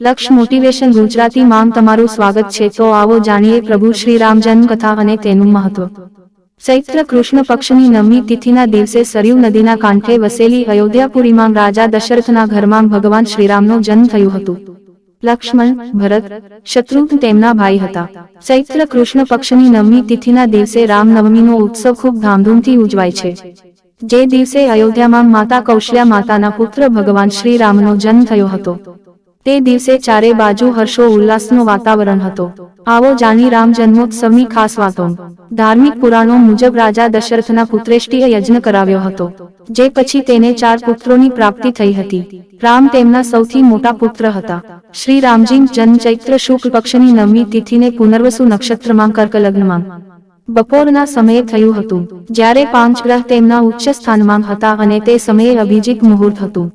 લક્ષ મોટિવેશન ગુજરાતી માં તમારું સ્વાગત છે. તો આવો જાણીએ પ્રભુ શ્રી રામ જન્મ અને તેનું મહત્વ. ચૈત્ર કૃષ્ણ પક્ષની નવમી તિથિના દિવસે સરયુ નદીના કાંઠે વસેલી અયોધ્યાપુરીમાં રાજા દશરથના ઘરમાં ભગવાન શ્રીરામનો જન્મ થયું હતું. લક્ષ્મણ, ભરત શત્રુઘ્ન તેમના ભાઈ હતા. ચૈત્ર કૃષ્ણ પક્ષની નવમી તિથિના દિવસે રામનવમીનો ઉત્સવ ખૂબ ધામધૂમથી ઉજવાય છે. જે દિવસે અયોધ્યામાં માતા કૌશલ્યા માતાના પુત્ર ભગવાન શ્રી રામનો જન્મ થયો હતો. તે દિવસે ચારે બાજુ હર્ષો ઉલ્લાસનો વાતાવરણ હતો. આવો જાણી રામ જન્મોત્સવની ખાસ વાતો. ધાર્મિક પુરાણો મુજબ રાજા દશરથના પુત્રેષ્ટિએ યજ્ઞ કરાવ્યો હતો, જે પછી તેને ચાર પુત્રોની પ્રાપ્તિ થઈ હતી. રામ તેમના સૌથી મોટા પુત્ર હતા. શ્રી રામજી જન્મ ચૈત્ર શુક્લ પક્ષની નવમી તિથિને પુનર્વસુ નક્ષત્રમાં કર્ક લગ્નમાં બપોરના સમયે થયું હતું, જ્યારે પાંચ ગ્રહ તેમના ઉચ્ચ સ્થાનમાં હતા અને તે સમયે અભિજીત મુહૂર્ત હતું.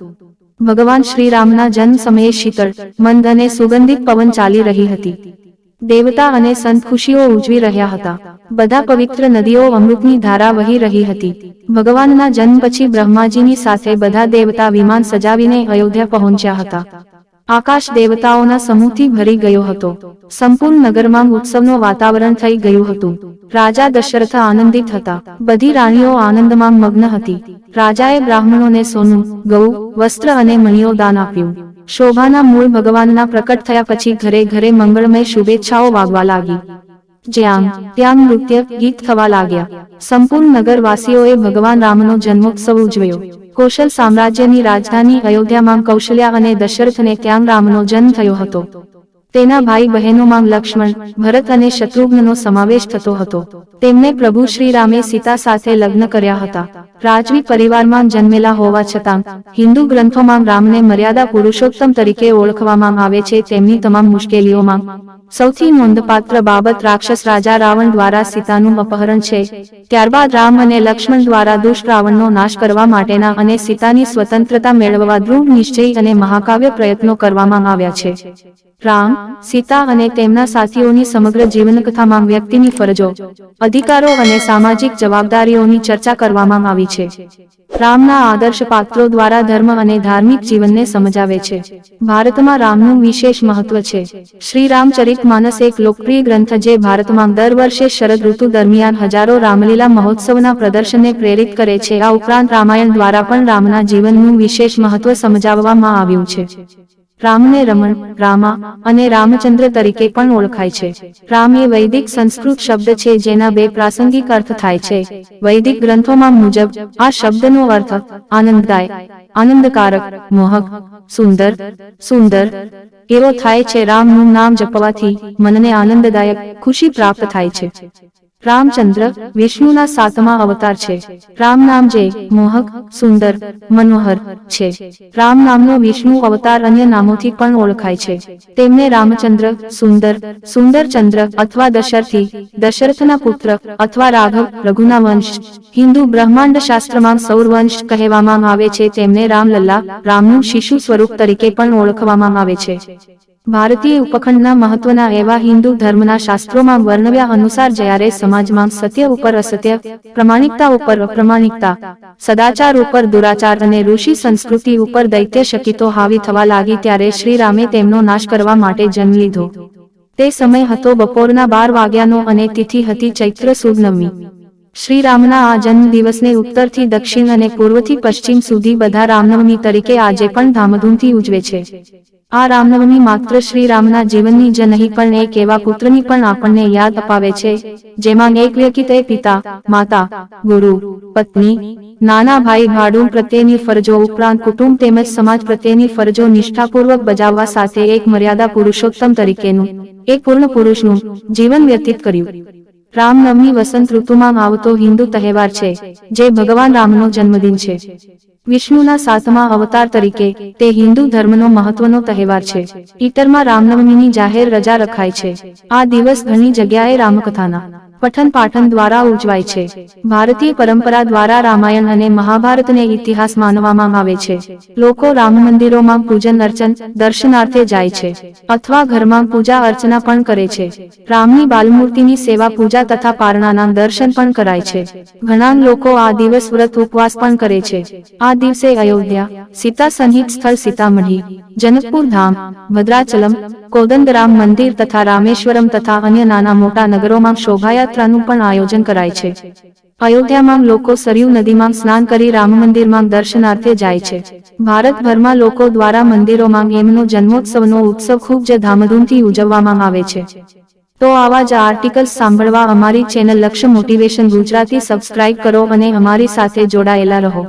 ભગવાન શ્રીરામના જન્મ સમયે શીતળ, મંદ અને સુગંધિત પવન ચાલી રહી હતી. દેવતા અને સંત ખુશીઓ ઉજવી રહ્યા હતા. બધા પવિત્ર નદીઓ અમૃતની ધારા વહી રહી હતી. ભગવાનના જન્મ પછી બ્રહ્માજીની સાથે બધા દેવતા વિમાન સજાવીને અયોધ્યા પહોંચ્યા હતા. આકાશ દેવતાઓના સમૂહથી ભરી ગયો હતો. સંપૂર્ણ નગરમાં ઉત્સવનો વાતાવરણ થઈ ગયું હતું. રાજા દશરથ આનંદિત હતા. બધી રાણીઓ આનંદમાં મગ્ન હતી. રાજાએ બ્રાહ્મણોને સોનું, ગૌ, વસ્ત્ર અને મણીઓ દાન આપ્યું. શોભાના મૂળ ભગવાનના પ્રકટ થયા પછી ઘરે ઘરે મંગળમય શુભેચ્છાઓ વાગવા લાગી. જ્યાં, ત્યાં નૃત્ય, ગીત થવા લાગ્યા. સંપૂર્ણ નગરવાસીઓએ ભગવાન રામનો જન્મોત્સવ ઉજવ્યો. કૌશલ સામ્રાજ્યની રાજધાની અયોધ્યામાં કૌશલ્યા અને દશરથને ત્યાં રામનો જન્મ થયો હતો. તેના ભાઈ બહેનોમાં લક્ષ્મણ, ભરત અને શત્રુઘ્નનો સમાવેશ થતો હતો. તેમને પ્રભુ શ્રી રામે સીતા સાથે લગ્ન કર્યા હતા. રાજવી પરિવારમાં જન્મેલા હોવા છતાં, હિન્દુ ગ્રંથોમાં રામને મર્યાદા પુરુષોત્તમ તરીકે ઓળખવામાં આવે છે તેમની તમામ મુશ્કેલીઓમાં. સૌથી નોંધપાત્ર બાબત રાક્ષસ રાજા રાવણ દ્વારા સીતાનું અપહરણ છે. ત્યારબાદ રામ અને લક્ષ્મણ દ્વારા દુષ્ટ રાવણનો નાશ કરવા માટેના અને સીતાની સ્વતંત્રતા મેળવવા દૃઢ નિશ્ચય અને મહાકાવ્ય પ્રયત્નો કરવામાં આવ્યા છે. રામ, સીતા અને તેમના સાથીઓની સમગ્ર જીવનકથામાં વ્યક્તિની ફરજો, અધિકારો અને સામાજિક જવાબદારીઓની ચર્ચા કરવામાં આવી છે. રામના આદર્શ પાત્રો દ્વારા ધર્મ અને ધાર્મિક જીવનને સમજાવે છે. ભારતમાં રામનું વિશેષ મહત્વ છે. શ્રી રામચરિત માનસ એક લોકપ્રિય ગ્રંથ જે ભારતમાં દર વર્ષે શરદ ઋતુ દરમિયાન હજારો રામલીલા મહોત્સવના પ્રદર્શનને પ્રેરિત કરે છે. આ ઉપરાંત રામાયણ દ્વારા પણ રામના જીવનનું વિશેષ મહત્વ સમજાવવામાં આવ્યું છે. રામને રમણ, રામા અને રામચંદ્ર તરીકે પણ ઓળખાય છે. રામ એ વૈદિક સંસ્કૃત શબ્દ છે જેના બે પ્રાસંગિક અર્થ થાય છે. વૈદિક ગ્રંથોમાં મુજબ આ શબ્દનો અર્થ આનંદદાય, આનંદકારક, મોહક, સુંદર સુંદર એવો થાય છે. રામનું નામ જપવાથી મનને આનંદદાયક ખુશી પ્રાપ્ત થાય છે. રામચંદ્ર વિષ્ણુના સાતમા અવતાર છે. રામ નામ જે મોહક, સુંદર, મનોહર છે. રામ નામનો વિષ્ણુ અવતાર અન્ય નામોથી પણ ઓળખાય છે. તેમને રામચંદ્ર, સુંદર સુંદર ચંદ્ર અથવા દશરથી દશરથના પુત્ર અથવા રાઘવ રઘુના વંશ હિન્દુ બ્રહ્માંડ શાસ્ત્રમાં સૌરવંશ કહેવામાં આવે છે. તેમને રામલલ્લા, રામનું શિશુ સ્વરૂપ તરીકે પણ ઓળખવામાં આવે છે. ભારતીય ઉપખંડના મહત્વના એવા હિન્દુ ધર્મના શાસ્ત્રોમાં વર્ણવ્યા અનુસાર જ્યારે સમાજમાં સત્ય ઉપર અસત્ય, પ્રમાણિકતા ઉપર અપ્રમાણિકતા, સદાચાર ઉપર દુરાચાર અને ઋષિ સંસ્કૃતિ ઉપર દૈત્ય શકિતો હાવી થવા લાગી ત્યારે શ્રી રામે તેમનો નાશ કરવા માટે જન્મ લીધો. તે સમય હતો બપોરના બાર વાગ્યાનો અને તિથિ હતી ચૈત્ર સુદ નવમી શ્રી રામના આ જન્મ દિવસને ઉત્તરથી દક્ષિણ અને પૂર્વથી પશ્ચિમ સુધી બધા રામનવમી તરીકે આજે પણ ધામધૂમથી ઉજવે છે. આ રામનવમી માત્ર શ્રી રામના જીવનની જ નહીં, પણ એક એવા પુત્રની પણ આપણને યાદ અપાવે છે, જેમાં એક વ્યક્તિ તે પિતા, માતા, ગુરુ, પત્ની, નાના ભાઈ ભાડું પ્રત્યેની ફરજો ઉપરાંત કુટુંબ તેમજ સમાજ પ્રત્યેની ફરજો નિષ્ઠાપૂર્વક બજાવવા સાથે એક મર્યાદા પુરુષોત્તમ તરીકેનું, એક પૂર્ણ પુરુષનું, જીવન વ્યતીત કર્યું. રામનવમી વસંત ઋતુમાં આવતો હિન્દુ તહેવાર છે, જે ભગવાન રામનો જન્મદિન છે. વિષ્ણુના સાતમા અવતાર તરીકે તે હિન્દુ ધર્મનો મહત્વનો તહેવાર છે. ઈટરમાં રામનવમીની જાહેર રજા રખાય છે. આ દિવસ ઘણી જગ્યાએ રામકથાના પઠન પાઠન દ્વારા ઉજવાય છે. ભારતીય પરંપરા દ્વારા રામાયણ અને મહાભારતને ઇતિહાસ માનવામાં આવે છે. લોકો રામ મંદિરોમાં પૂજન અર્ચન, દર્શનાર્થે જાય છે અથવા ઘરમાં પૂજા અર્ચના પણ કરે છે. રામની બાલમૂર્તિની સેવા પૂજા તથા પારણાના દર્શન પણ કરાય છે. ઘણા લોકો આ દિવસ વ્રત ઉપવાસ પણ કરે છે. આ દિવસે અયોધ્યા, સીતા સંહિત સ્થળ સીતામઢી, જનકપુર ધામ, ભદ્રાચલમ કોદંડરામ મંદિર તથા રામેશ્વરમ તથા અન્ય નાના મોટા નગરોમાં શોભાયાત્રાનું પણ આયોજન કરાય છે. અયોધ્યામાં લોકો સરયુ નદીમાં સ્નાન કરી રામ મંદિરમાં દર્શનાર્થે જાય છે. ભારતભરમાં લોકો દ્વારા મંદિરોમાં એમનો જન્મોત્સવનો ઉત્સવ ખૂબ જ ધામધૂમથી ઉજવવામાં આવે છે. તો આવા જ આર્ટિકલ્સ સાંભળવા અમારી ચેનલ લક્ષ્ય મોટિવેશન ગુજરાતી સબસ્ક્રાઇબ કરો અને અમારી સાથે જોડાયેલા રહો.